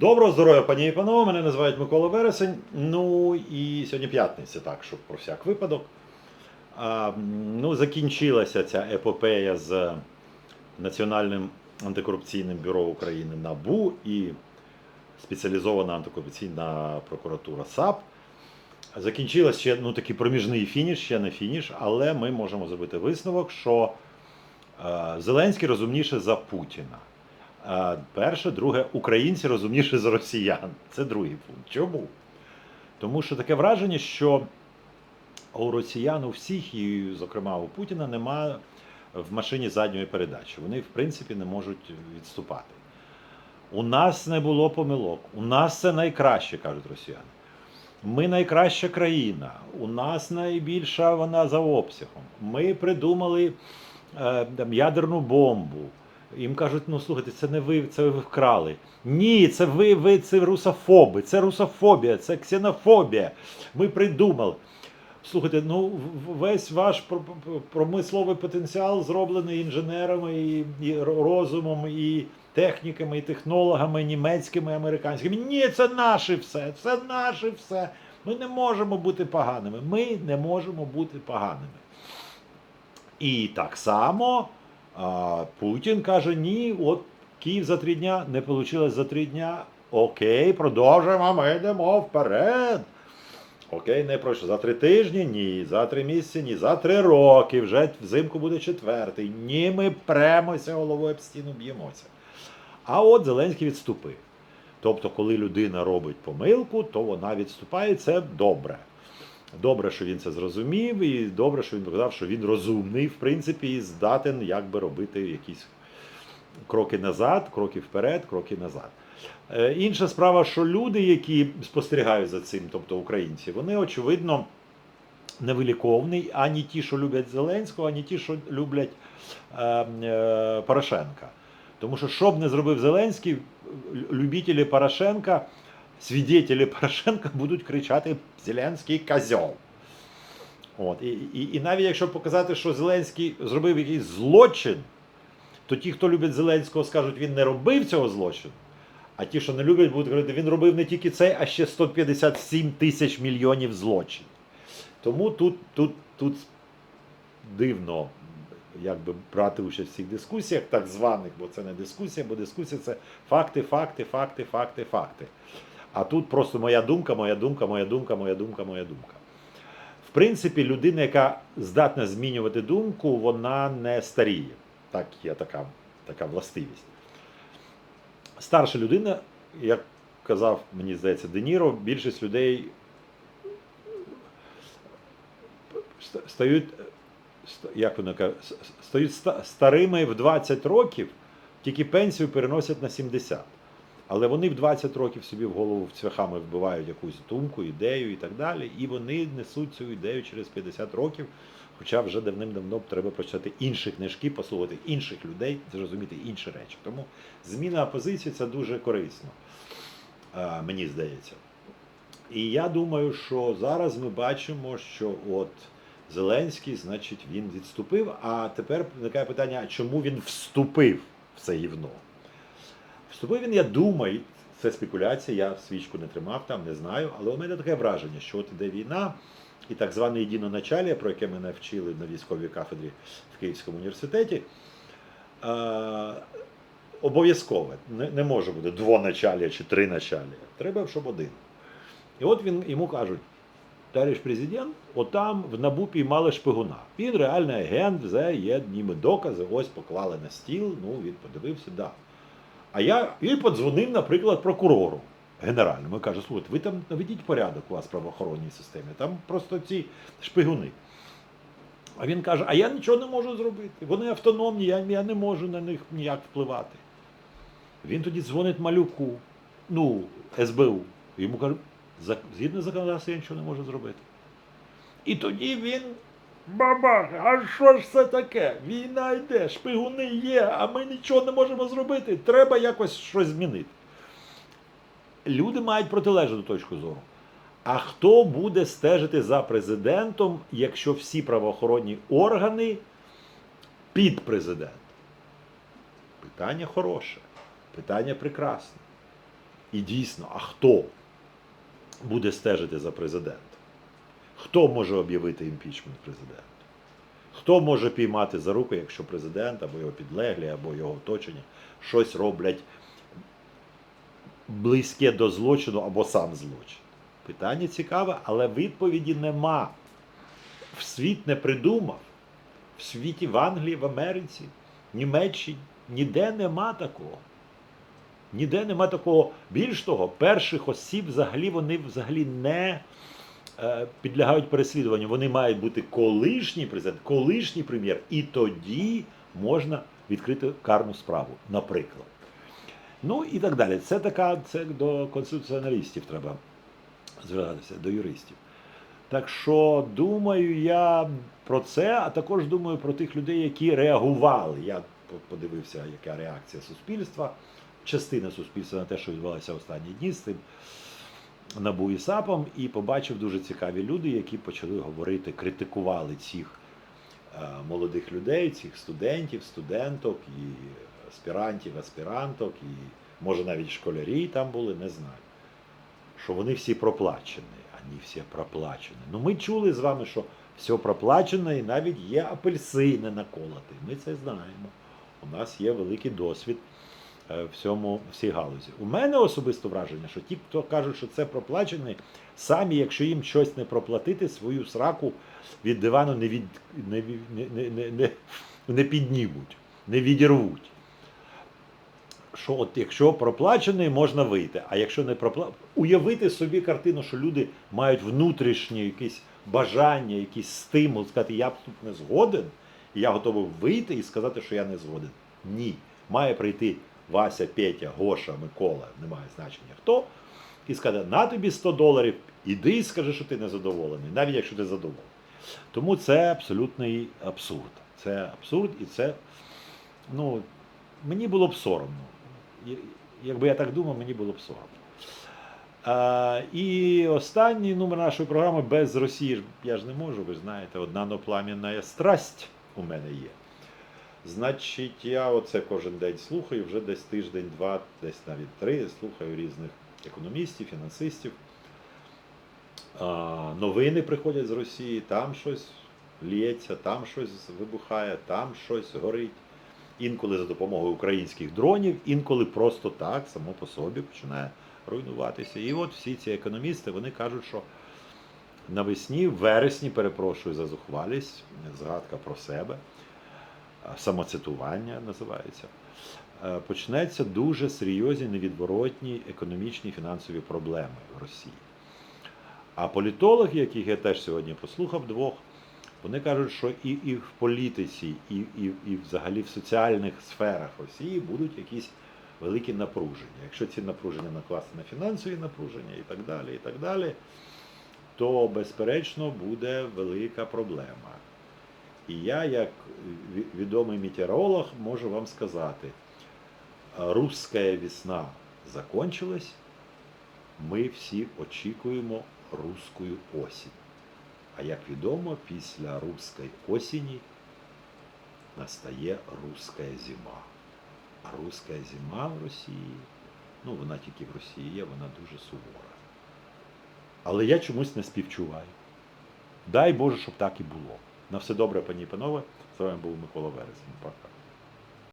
Доброго здоров'я, пані і панове. Мене називають Микола Вересень. Ну і сьогодні п'ятниця, так, щоб про всяк випадок. А, ну, закінчилася ця епопея з Національним антикорупційним бюро України НАБУ і спеціалізована антикорупційна прокуратура САП. Закінчилась ще ну, такий проміжний фініш, ще не фініш, але ми можемо зробити висновок, що е, Зеленський розумніше за Путіна. Перше, друге, українці розумніші за росіян. Це другий пункт. Чому? Тому що таке враження, що у росіян у всіх, і, зокрема, у Путіна, немає в машині задньої передачі. Вони, в принципі, не можуть відступати. У нас не було помилок. У нас це найкраще, кажуть росіяни. Ми найкраща країна, у нас найбільша вона за обсягом. Ми придумали е, ядерну бомбу. Їм кажуть, ну слухайте, це не ви, це ви вкрали. Ні, це ви, ви це русофоби, це русофобія, це ксенофобія. Ми придумали. Слухайте, ну весь ваш пр- пр- промисловий потенціал зроблений інженерами і, і розумом, і техніками, і технологами, німецькими, американськими. Ні, це наше все, це наше все. Ми не можемо бути поганими. Ми не можемо бути поганими. І так само а, Путін каже: ні, от Київ за три дня не вийшло за три дня. Окей, продовжуємо, ми йдемо вперед. Окей, не пройшло. За три тижні ні, за три місяці ні, за три роки, вже взимку буде четвертий. Ні, ми премося головою об стіну б'ємося. А от Зеленський відступив. Тобто, коли людина робить помилку, то вона відступає. Це добре. Добре, що він це зрозумів, і добре, що він показав, що він розумний, в принципі, і здатен якби робити якісь кроки назад, кроки вперед, кроки назад. Е, Інша справа, що люди, які спостерігають за цим, тобто українці, вони очевидно невиліковні, ані ті, що люблять Зеленського, ані ті, що люблять е, е, Порошенка. Тому що що б не зробив Зеленський, любителі Порошенка, свідетелі Порошенка будуть кричати Зеленський козьол. От. І, і, і навіть якщо показати, що Зеленський зробив якийсь злочин, то ті, хто любить Зеленського, скажуть, він не робив цього злочину. А ті, що не люблять, будуть говорити, він робив не тільки цей, а ще 157 тисяч мільйонів злочинів. Тому тут, тут, тут дивно якби, брати участь в цих дискусіях, так званих, бо це не дискусія, бо дискусія це факти, факти, факти, факти, факти. А тут просто моя думка, моя думка, моя думка, моя думка, моя думка. В принципі, людина, яка здатна змінювати думку, вона не старіє. Так є така, така властивість. Старша людина, як казав, мені здається, Де Ніро, більшість людей стають, як с- с- стають старими в 20 років, тільки пенсію переносять на 70. Але вони в 20 років собі в голову цвяхами вбивають якусь думку, ідею і так далі. І вони несуть цю ідею через 50 років. Хоча вже давним-давно треба прочитати інші книжки, послухати інших людей, зрозуміти інші речі. Тому зміна позиції це дуже корисно, е, мені здається. І я думаю, що зараз ми бачимо, що от Зеленський, значить, він відступив. А тепер виникає питання, чому він вступив в це гівно? Вступив він, я думаю, це спекуляція, я свічку не тримав там, не знаю, але у мене таке враження, що от іде війна, і так зване єдиноначалія, про яке мене вчили на військовій кафедрі в Київському університеті, обов'язкове. Не, не може бути двоначалія чи триначалія. Треба, щоб один. І от він йому кажуть, товариш президент, отам в НАБУ піймали шпигуна. Він реальний агент, вже є ніби докази, ось поклали на стіл, ну він подивився, да. А я і подзвонив, наприклад, прокурору генеральному і кажу, слухайте, ви там наведіть порядок у вас в правоохоронній системі, там просто ці шпигуни. А він каже, а я нічого не можу зробити. Вони автономні, я, я не можу на них ніяк впливати. Він тоді дзвонить малюку, ну, СБУ. Йому «За- згідно законодавства я нічого не можу зробити. І тоді він. Бабах, а що ж це таке? Війна йде, шпигуни є, а ми нічого не можемо зробити. Треба якось щось змінити. Люди мають протилежну точку зору. А хто буде стежити за президентом, якщо всі правоохоронні органи під президент? Питання хороше, питання прекрасне. І дійсно, а хто буде стежити за президентом? Хто може об'явити імпічмент президента? Хто може піймати за руку, якщо президент або його підлеглі, або його оточення щось роблять близьке до злочину або сам злочин? Питання цікаве, але відповіді нема. В світ не придумав. В світі в Англії, в Америці, Німеччині ніде нема такого. Ніде нема такого. Більш того, перших осіб взагалі вони взагалі не підлягають переслідуванню. Вони мають бути колишній президент, колишній прем'єр, і тоді можна відкрити карну справу, наприклад. Ну і так далі. Це така, це до конституціоналістів треба звертатися, до юристів. Так що думаю я про це, а також думаю про тих людей, які реагували. Я подивився, яка реакція суспільства, частина суспільства на те, що відбувалося останні дні з цим НАБУ і САПом, і побачив дуже цікаві люди, які почали говорити, критикували цих е, молодих людей, цих студентів, студенток і аспірантів, аспіранток, і може навіть школярі там були, не знаю. Що вони всі проплачені, вони всі проплачені. Ну ми чули з вами, що все проплачено, і навіть є апельсини наколоти. Ми це знаємо. У нас є великий досвід е, в цій галузі. У мене особисто враження, що ті, хто кажуть, що це проплачений, самі, якщо їм щось не проплатити, свою сраку від дивану не, від, не, не, не, не, не, піднімуть, не відірвуть. Що от якщо проплачений, можна вийти. А якщо не проплачений, уявити собі картину, що люди мають внутрішнє якесь бажання, якийсь стимул, сказати, я тут не згоден, і я готовий вийти і сказати, що я не згоден. Ні. Має прийти Вася, Петя, Гоша, Микола, немає значення хто, і сказати, на тобі 100 доларів, іди і скажи, що ти не задоволений, навіть якщо ти задоволений. Тому це абсолютний абсурд. Це абсурд, і це, ну, мені було б соромно. Якби я так думав, мені було б соромно. А, і останній номер нашої програми без Росії я ж не можу, ви знаєте, одна нопламінна страсть у мене є. Значить, я оце кожен день слухаю, вже десь тиждень, два, десь навіть три, слухаю різних економістів, фінансистів. А, новини приходять з Росії, там щось лється, там щось вибухає, там щось горить. Інколи за допомогою українських дронів, інколи просто так, само по собі починає руйнуватися. І от всі ці економісти вони кажуть, що навесні, в вересні, перепрошую за зухвалість, згадка про себе, самоцитування називається, е, почнеться дуже серйозні невідворотні економічні і фінансові проблеми в Росії. А політологи, яких я теж сьогодні послухав двох, вони кажуть, що і, і в політиці, і, і, і взагалі в соціальних сферах Росії будуть якісь великі напруження. Якщо ці напруження накласти на фінансові напруження і так далі, і так далі, то безперечно буде велика проблема. І я, як відомий метеоролог, можу вам сказати, русская весна закончилась, ми всі очікуємо русскую осінь. А як відомо, після руської осені настає руська зима. А руська зима в Росії, ну вона тільки в Росії є, вона дуже сувора. Але я чомусь не співчуваю. Дай Боже, щоб так і було. На все добре, пані і панове. З вами був Микола Вересень. Пока.